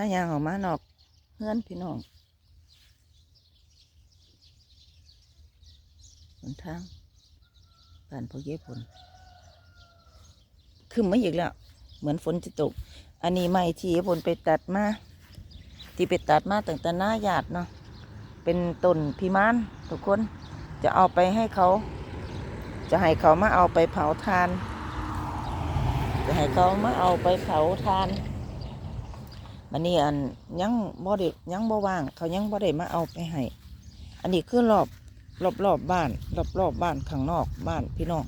ผ้ายางออกมานอกเพื่อนพี่น้องหนทางผ่านพอเย็บผลขึ้นมาอีกแล้ว เหมือนฝนจะตก อันนี้ไม่ที่ผลไปตัดมาที่ไปตัดมาตั้งแต่หน้าหยาดเนาะเป็นต้นพิมานทุกคนจะเอาไปให้เขา จะให้เขามาเอาไปเผาทาน จะให้เขามาเอาไปเผาทาน มันนี่อันยังบ่ได้ยังบ่ว่าง เขายังบ่ได้มาเอาไปให้อันนี้คือรอบรอบรอบบ้าน รอบรอบบ้านข้างนอกบ้านพี่น้อง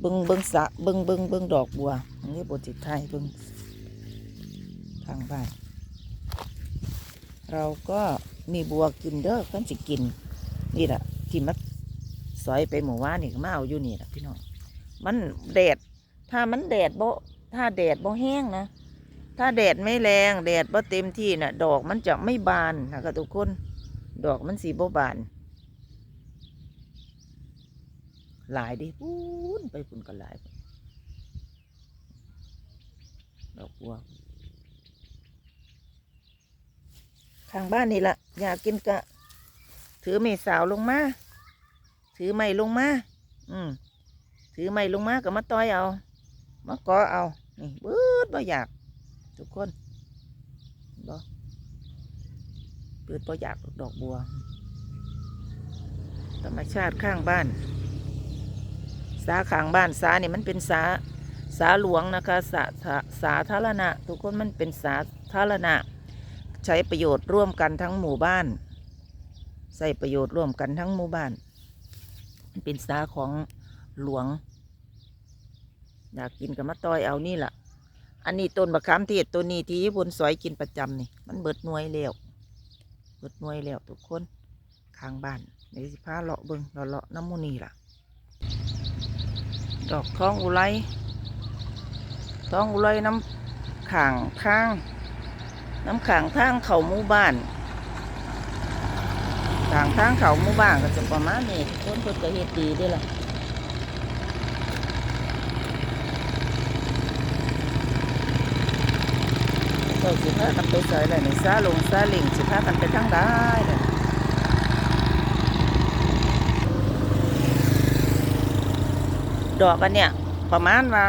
เบิงเบิงสะเบิงเบิงเบิงดอกบัวอันนี้บทจิตไทยเบิงทางบ้าน เราก็มีบัวกินเด้อเพิ่นสิกิน นี่แหละที่มัดสอยไปหมู่ว่านนี่มาเอาอยู่นี่แหละพี่น้องมันแดดถ้ามันแดดบ่ถ้าแดดบ่แห้งนะ ถ้าแดดไม่แรงแดดบ่เต็มที่น่ะ ดอกมันจะไม่บานนะคะทุกคน ดอกมันสีบ่บาน หลายดิพูนไปพุ่นก็หลาย ดอกบัวข้างบ้านนี่ละอยากกินกะ ถือเมสาวลงมา ถือไม้ลงมา อืมถือไม้ลงมาก็มาต้อยเอา มาก่อเอา นี่เบิดบ่อยาก ทุกคนบ่เปิดบ่อยากดอกบัว ธรรมชาติข้างบ้าน สาข้างบ้านสาเนี่ยมันเป็นสาสาหลวงนะคะสาสาสาธารณะ ทุกคนมันเป็นสาธารณะ ใช้ประโยชน์ร่วมกันทั้งหมู่บ้าน ใส่ประโยชน์ร่วมกันทั้งหมู่บ้าน มันเป็นสาของหลวง อยากกินกับมะตอยเอานี่แหละ อันนี้ต้นบะขามเทศตัวนี้ที่บนสอยกินประจำนี่ มันเบิดหน่วยแล้วเบิดหน่วยแล้วทุกคนข้างบ้านในสิพาเลาะเบิงเลาะเลาะน้ำมูนีล่ะ ดอกท้องอุไรท้องอุไรน้ำข่างทาง น้ำข่างทางเขาหมู่บ้านข่างทางเขาหมู่บ้านก็จะประมาณนี้ทุกคนเพิ่นก็เฮ็ดดีเด้วยล่ะ เราสิพากันไปใส่เลยในซาลงซาลิงสิพากันไปทางใดเลยดอกอันเนี้ยประมาณว่า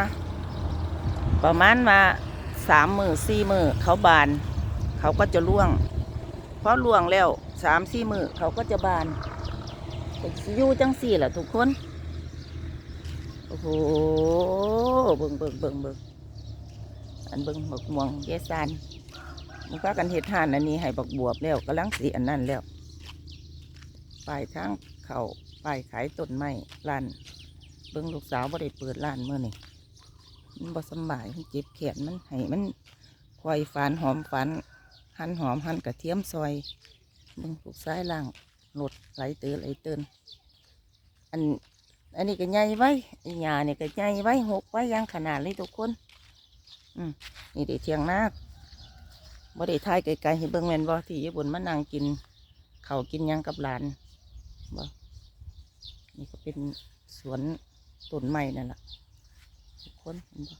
ประมาณว่าสามมือสี่มือเขาบาน เขาก็จะร่วง เพราะร่วงแล้วสามสี่มือเขาก็จะบานอยู่จังสี่แหละทุกคน โอ้โหเบิ่งเบิ่งเบิ่งเบิ่ง อันเบิ่งบักม่วงเยซานมันก็กันเห็ดห่านอันนี้ให้บักบวบแล้วกำลังสีอันนั้นแล้วปลายทางเขาปลายขายต้นไม้ร้าน เบิ่งลูกสาวบ่ได้เปิดร้านเมื่อนี่มันบ่สบายมันเจ็บแขนมันให้มันควายฝานหอมฝานหั่นหอมหั่นกระเทียมซอยเบิ่งลูกซ้ายล่างรถไหลเตือไหลเตือนอันอันนี้ก็ใหญ่ไว้ไอ้หญ้านี่ก็ใหญ่ไว้หกไว้ยางขนาดเลยทุกคน อืมนี่เดี๋ยวเทียงนาบ่ได้ทายไกลๆให้เบิ่งแม่นบ่ที่ญี่ปุ่นมานั่งกินเขากินยังกับหลานบ่นี่ก็เป็นสวนต้นไม้นั่นแหละทุกคนเห็นบ่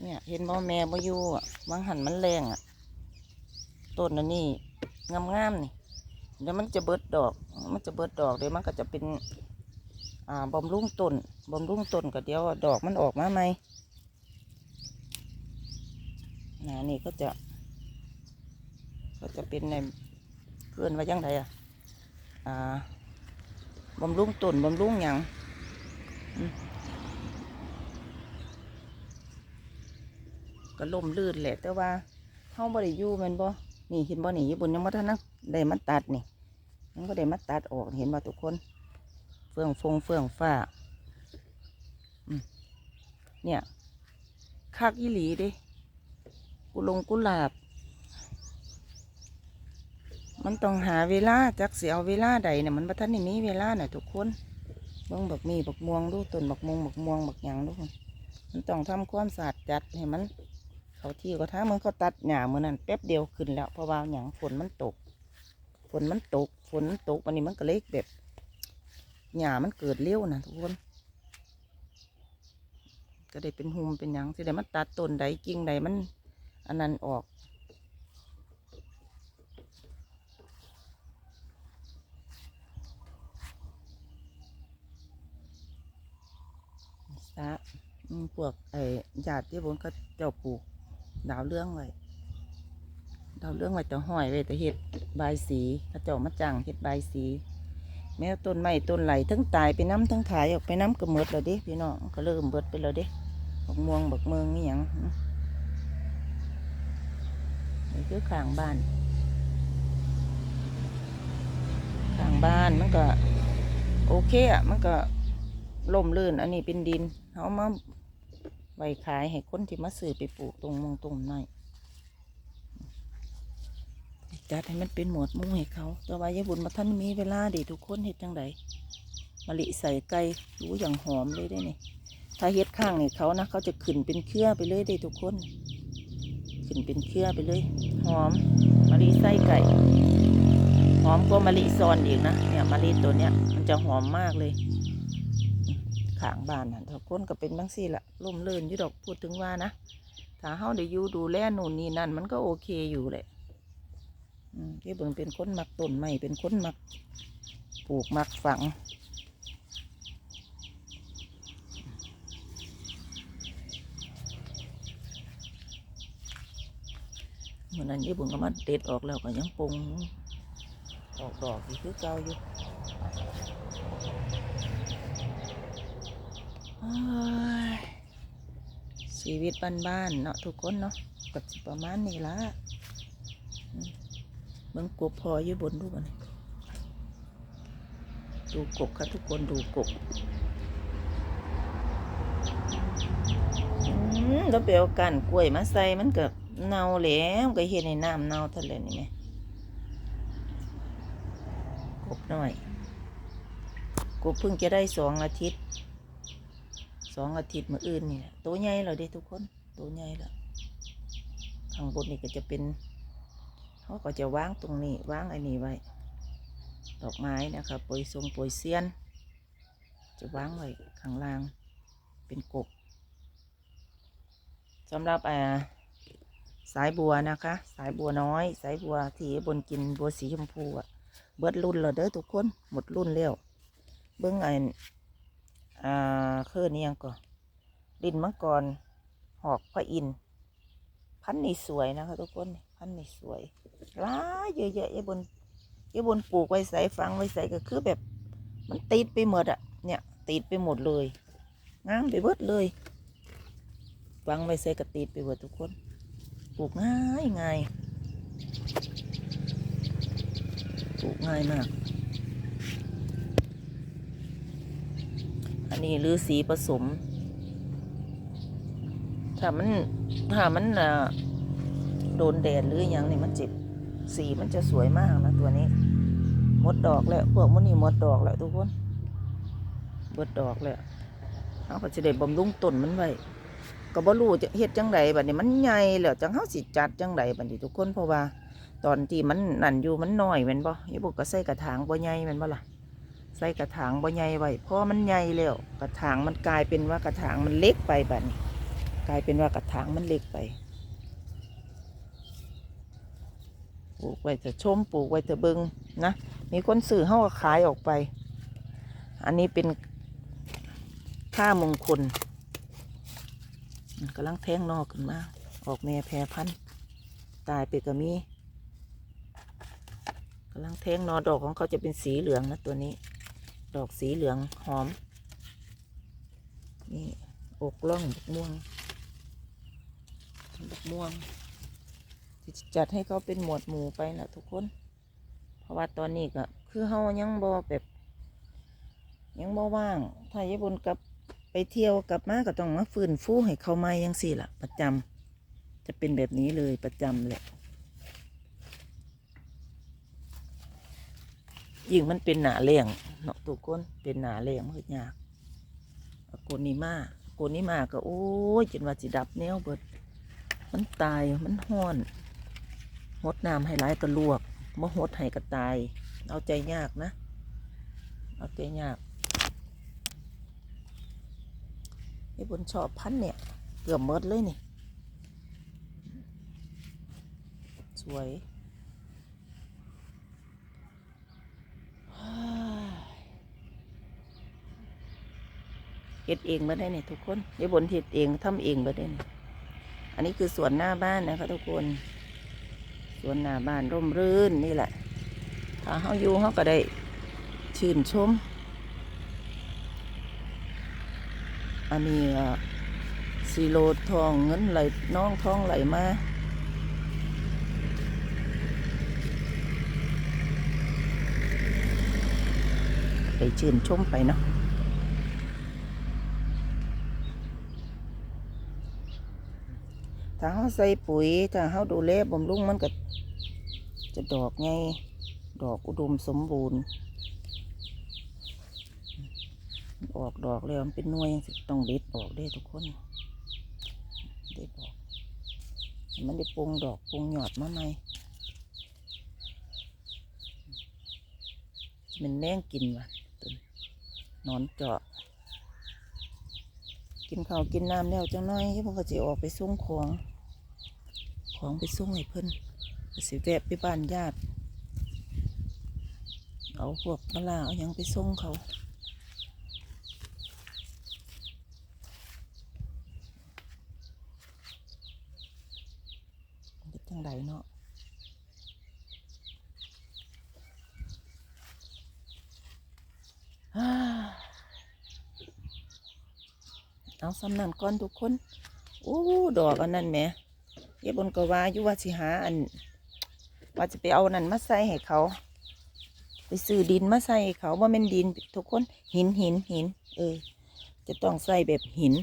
เนี่ยเห็นบ่แม่บ่อยู่อะบางหันมันแรงอะต้นอันนี้งามๆนี่เดี๋ยวมันจะเบิดดอก มันจะเบิดดอกเดี๋ยวมันก็จะเป็น อ่าบำรุงต้นบำรุงต้นก็เดี๋ยวดอกมันออกมาไหมนะนี่ก็จะ ก็จะเป็นในเพื่อนว่าจังไดอะอ่าบำรุงต้นบำรุงหยังก็ล่มลื่นแหละแต่ว่าเฮาบ่ได้อยู่แมันบ่นี่เห็นบ่นี่ญี่ปุ่นยังบ่ทันนะได้มาตัดนี่ยังบ่ได้มาตัดออกเห็นบ่ทุกคน เฟื่องฟงเฟื่องฟ้าเนี่ยคักอีหลีดิกุลงกุหลาบ มันต้องหาเวลาจักเสียเอาเวลาใดเนี่ยมันบัทันนี่มีเวลาน่ะทุกคนเบิ่งบักมีบักม่วงดูต้นบักม่วงบักม่วงบักหยังดูมันต้องทำความสะอาดจัดให้มัน เขาที่ก็ท้ามันเขาตัดหญ้ามือนั้นแป๊บเดียวขึ้นแล้วเพราะว่าหยังฝนมันตก ฝนมันตก ฝนมันตกวันนี้มันก็เล็กแบบ หญ้ามันเกิดเร็วนะทุกคน ก็ได้เป็นหุมเป็นหยังสิได้มันตัดต้นใดกิ่งใดมัน อันนั้นออก ซะอืมพวกไอ้ญาติที่บนเขาเจ้าปลูก ดาวเรื่องไว้ดาวเรื่องไว้แต่ห้อยไว้แต่เห็ดใบายสีเขาเจ้ามาจังเห็ดใบายสี แม้ต้นไม้ต้นไหลทั้งตายไปน้ำทั้งขายออกไปน้ำก็หมดแล้วเด้พี่น้องก็เริ่มเบิดไปแล้วเด้บักม่วงบักเมืองนี่หยังนี่คือข้างบ้านข้างบ้านมันก็ โอเคอะมันก็ล่มลื่น อันนี้เป็นดินเอามาไว้ขายให้คนที่มาซื้อไปปลูกตรงมงตรงหน่อย จัดให้มันเป็นหมวดหมู่ให้เขาแต่ว่ายายบุญมาท่านมีเวลาเดีทุกคนเฮ็ดจังไดมะลิใส่ไก่รู้อย่างหอมเลยได้นี่ถ้าเฮ็ดข้างเนี่ยเขานะเขาจะขึ้นเป็นเครือไปเลยได้ทุกคนขึ้นเป็นเครือไปเลย หอมมะลิใส่ไก่หอมกว่ามะลิซอนอีกนะเนี่ยมะลิตัวเนี้ยมันจะหอมมากเลยข้างบานนะทุกคนก็เป็นบางสี่ละร่มเลื่นยูดอกพูดถึงว่านะถ้าเฮาได้อยู่ดูแลนู่นนี่นั่นมันก็โอเคอยู่แหละ อืมที่เบิ่งเป็นคนมักต้นไม้เป็นคนมักปลูกมักฝัง เมื่อนั้นยี่บุญก็มาเด็ดออกแล้วก็ยังปุงออกดอกอยู่คือเก่าอยู่ชีวิตบ้านๆเนาะทุกคนเนาะก็สิประมาณนี้ละ มเบิ่งกบพออยู่บนดูกันดูกบค่ะทุกคนดูกบอืมแล้วไปเอากันกล้วยมาใส่มันก็เน่าแล้วก็เห็นในน้ำเน่าทะเลนี่ไหมกบหน่อยกบเพิ่งจะได้สองอาทิตย์สองอาทิตย์มืออื่นนี่แหละตัวใหญ่แล้วเด้ทุกคนตัวใหญ่แล้วข้างบนนี่ก็จะเป็น เขาก็จะวางตรงนี้วางไอ้นี่ไว้ ดอกไม้นะครับโปรยทรงปรยเซียน จะวางไว้ข้างล่างเป็นกบสำหรับอ่าสายบัวนะคะ สายบัวน้อย สายบัวที่บนกินบัวสีชมพูอะเบิดรุ่นแล้วเด้อทุกคนหมดรุ่นแล้วเบิ้องไอ้อ่าเคลื่อนนี่ยังก่อนดินมังกรหอกพระอิน พันธุ์นี่สวยนะคะทุกคน พันนี่สวยหลายเยอะแยะยายบนยายบนปลูกไว้ใส่ฟังไว้ใส่ก็คือแบบ มันติดไปหมดอะเนี่ย ติดไปหมดเลยงามไปเบิดเลยฟังไว้ใส่ก็ติดไปหมดทุกคนปลูกง่ายง่ายปลูกง่ายมาก อันนี้ลือสีผสมถ้ามันถ้ามันอ่า โดนแดดหรืออย่างนี่มันเจ็บสีมันจะสวยมากนะตัวนี้หมดดอกแล้วพวกมันนี่หมดดอกแล้วทุกคนเบิดดอกแล้วเอาก็จะได้บำรุงต้นมันไว้ก็บ่รู้จะเฮ็ดจังไดบัดนี้มันใหญ่แล้วจังเฮาสิจัดจังไดบัดนี้ทุกคนเพราะว่า ตอนที่มันนั่นอยู่มันน้อยแม่นบ่ยาบุกก็ใส่กระถางบ่ใหญ่แม่นบ่ล่ะใส่กระถางบ่ใหญ่ไว้พอมันใหญ่แล้วกระถางมันกลายเป็นว่ากระถางมันเล็กไปบัดนี้ กลายเป็นว่ากระถางมันเล็กไป ปลูกไว้จะชมปลูกไว้จะเบิงนะ มีคนซื้อเฮาขายออกไป อันนี้เป็นค่ามงคลกำลังแทงนอกขึ้นมา ออกแม่แพรพันตายไปก็มีกำลังแทงนอดอกของเขาจะเป็นสีเหลืองนะตัวนี้ ดอกสีเหลืองหอม นี่อกล่องบกม่วงบกม่วง จัดให้เขาเป็นหมวดหมู่ไปนะทุกคน เพราะว่าตอนนี้ก็คือเฮายังบ่แบบ ยังบ่ว่าง ถ้ายายบนกลับไปเที่ยวกลับมาก็ต้องมาฟื้นฟูให้เขามายังสี่ละประจำจะเป็นแบบนี้เลยประจำแหละยิ่งมันเป็นหนาเลี้ยงเนาะทุกคนเป็นหนาเลี้ยงมันยากโกนิมาโกนิมาก็โอ้ยจนว่าสิดับแนวเบิด มันตายมันห้อน หดน้ำให้ร้ายก็ลวกมาหดให้ก็ตาย เอาใจยากนะ เอาใจยากไอ้บนชอบพันธุ์เนี่ย เกือบหมดเลยนี่ สวยเฮ็ดเองมาได้เนี่ยทุกคนไอ้บนเฮ็ดเองทำเองมาได้เนี่ยอันนี้คือสวนหน้าบ้านนะคะทุกคน วนหน้าบ้านร่มรื่นนี่แหละ ถ้าเฮาอยู่เฮาก็ได้ชื่นชม อันนี้อะสีโลทองเงินไหลน้องทองไหลมาไปชื่นชมไปเนาะ ถ้าเขาใส่ปุ๋ย ถ้าเขาดูแลบำรุงมันก็จะดอกไงดอกอุดมสมบูรณ์ ออกดอกแล้วมันเป็นหน่วยสิต้องเด็ดออกได้ทุกคนเด็ดออก มันได้ปรุงดอกปรุงหยอดมาใหมมันแมงกินว่ะตัวนี้หนอนเจาะ กินข้าวกินน้ำแล้วจังน้อยเพิ่นก็จะออกไปส่งของ ของไปส่งให้เพิ่นสิแวะไปบ้านญาติ เอาพวกมะลาเอาหยังไปส่งเขาจังไดเนาะเอาสำนันก่อนทุกคน โอ้ ดอกอันนั้นแหม เยบนก็ว่าอยู่ว่าสิหาอัน ว่าจะไปเอานั่นมาใส่ให้เขา ไปซื้อดินมาใส่ให้เขาว่าเป็นดิน ทุกคนหินหินหิน เออ จะต้องใส่แบบหิน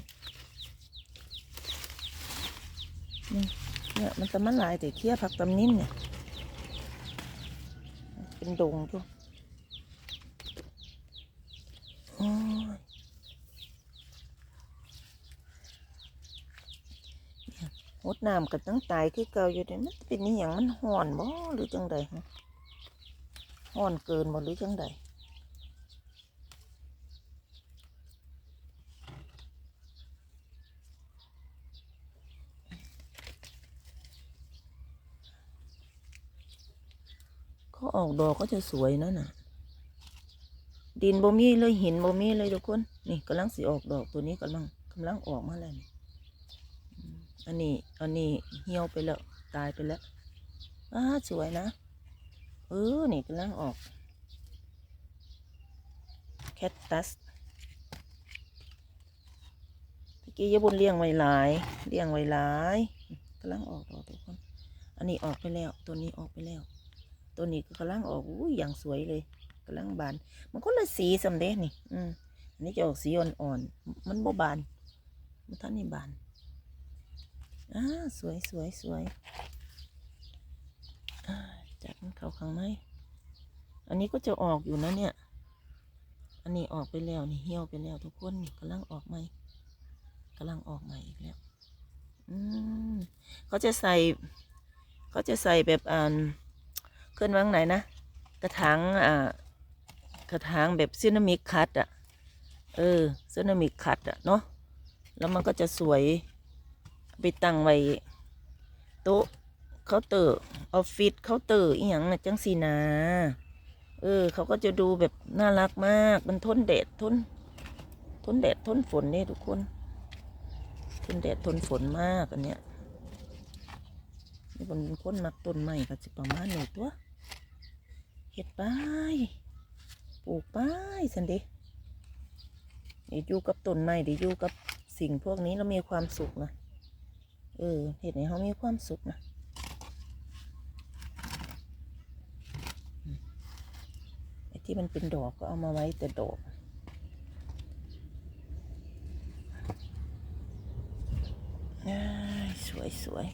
เนี่ยมันจะมันลายแต่เคี้ยผักตำนิ้นเนี่ย เป็นดงทุกโอ้ยเนี่ย หดน้ำกันตั้งตายคือเก่าอยู่เดี๋ยวมันเป็นนี่อย่างมันห่อนบ่หรือจังใดฮะห่อนเกินบ่หรือจังใดเขาออกดอกก็จะสวยนะน่ะ ดินบ่มีเลยหินบ่มีเลยทุกคน นี่กำลังสิออกดอกตัวนี้กำลังกำลังออกมาแล้วนี่ อันนี้ อันนี้เหี่ยวไปแล้ว ตายไปแล้วอ้าสวยนะ เออ นี่กำลังออก แคตตัสตะกี้ยบุญเลี้ยงไว้หลาย เลี้ยงไว้หลายกำลังออกดอกทุกคน อันนี้ออกไปแล้ว ตัวนี้ออกไปแล้ว ตัวนี้ก็กำลังออก อุ้ย อย่างสวยเลยกำลังบาน มันก็เลยสีสำเร็จนี่ อืมอันนี้จะออกสีอ่อนๆ มันบ่บาน มันท่านนี่บาน อ่าสวยสวยสวยอ่าจัดมันเข้าข้างในอันนี้ก็จะออกอยู่นะเนี่ย อันนี้ออกไปแล้วนี่เหี่ยวไปแล้วทุกคนนี่กำลังออกใหม่กำลังออกใหม่อีกแล้ว อืมเขาจะใส่ เขาจะใส่แบบอ่านเคลื่อนวังไหนนะ กระถางอ่ากระถางแบบซีนามิกคัดอะเออซีนามิกคัดอะเนาะ แล้วมันก็จะสวย ไปตั้งไว้โต๊ะเคาน์เตอร์ออฟฟิศเคาน์เตอร์อีหยังนะจังสีนาเออ เขาก็จะดูแบบน่ารักมาก มันทนแดดทน ทนแดดทนฝนเนี่ยทุกคน ทนแดดทนฝนมากอันเนี้ยนี่บนเป็นคนมักต้นไม้ก็จะประมาณหนี้ตัวเห็ดไปปลูกไปสันเดเดี๋ยวอยู่กับต้นไม้เดี๋ยวอยู่กับสิ่งพวกนี้เรามีความสุขนะ เออเห็ดให้เขามีความสุขนะไอ้ที่มันเป็นดอกก็เอามาไว้แต่ดอกอ้ายสวยสวย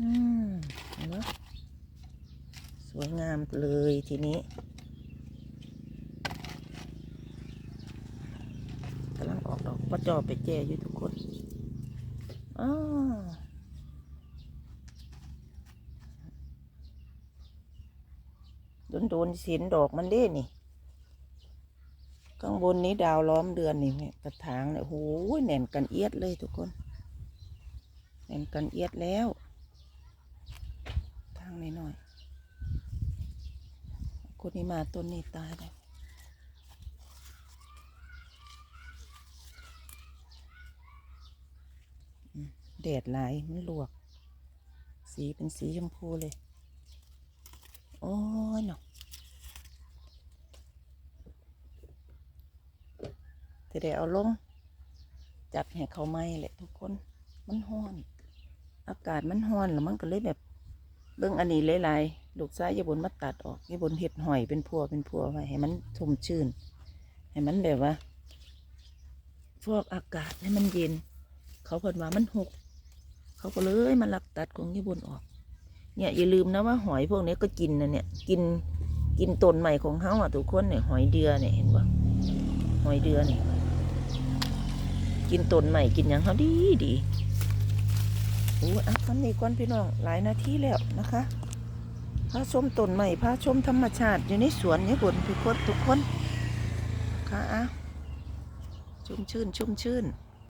อืมเห็นไหมสวยงามเลยทีนี้กำลัง ออกดอกก็จอไปแจอยู่ทุกคนอ้าโดนโดนๆสินดอกมันเด้นี่ ข้างบนนี้ดาวล้อมเดือนนี่แม่กระถางเนี่ยโอ้โหแน่นกันเอียดเลยทุกคนแน่นกันเอียดแล้ว ทางนี้หน่อยคนนี้มาต้นนี้ตายเลย แดดหลายมันลวก สีเป็นสีชมพูเลย โอ้ยเนาะจะได้เอาลง จัดให้เขาไหมแหละทุกคน มันห้อน อากาศมันห้อนแล้วมันก็เลยแบบ เบิ่งอันนี้หลายๆลูกซ้ายยาบนมาตัดออกยบนเห็ดหอยเป็นพัวเป็นพัวไว้ให้มันชุ่มชื่น ให้มันแบบว่า พวกอากาศให้มันเย็น เขาเพิ่นว่ามันหก เขาก็เลยมาลักตัดของอยาบนออก เนี่ยอย่าลืมนะว่าหอยพวกนี้ก็กินนะเนี่ย กินกินต้นใหม่ของเขาอะทุกคนเนี่ยหอยเดือเนี่ยเห็นปะหอยเดือเนี่ยกินต้นใหม่กินอย่างเขาดีดีโอ้อะตอนนี้ก่อนพี่น้องหลายนาทีแล้วนะคะพาชมต้นใหม่พาชมธรรมชาติอยู่ในสวนญี่ปุ่นทุกคนทุกคนค่ะอะชุ่มชื่นชุ่มชื่น